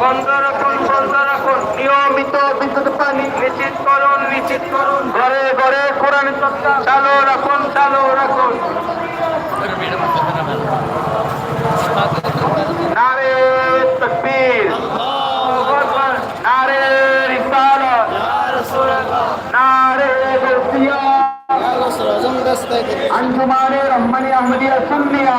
বন্ধ রাখুন বন্ধ রাখুন। নিয়মিত বিদ্যুৎ পানি নিশ্চিত করুন নিশ্চিত করুন। ঘরে ঘরে কোরআন চালু রাখুন চালু রাখুন। নারে তকবীর। নারে রিসালাত। নারে আঞ্জুমানে রহমানি আহমদিয়া সুন্নিয়া।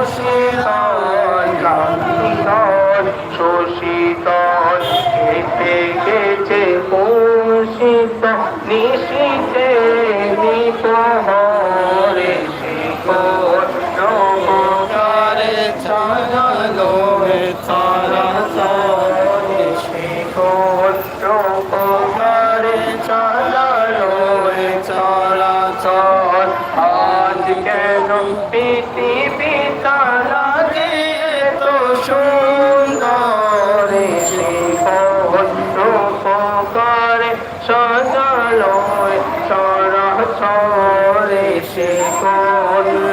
শোষিত ক্লান্তি দল শোষিত এতে গেছে পোষিত নিশিতে নিত হরে শিকর নমকারে ছাড়ালো ছাড়া সরে আজ কেন পৃথিবী সাজালো ছড়া সরে সে কোন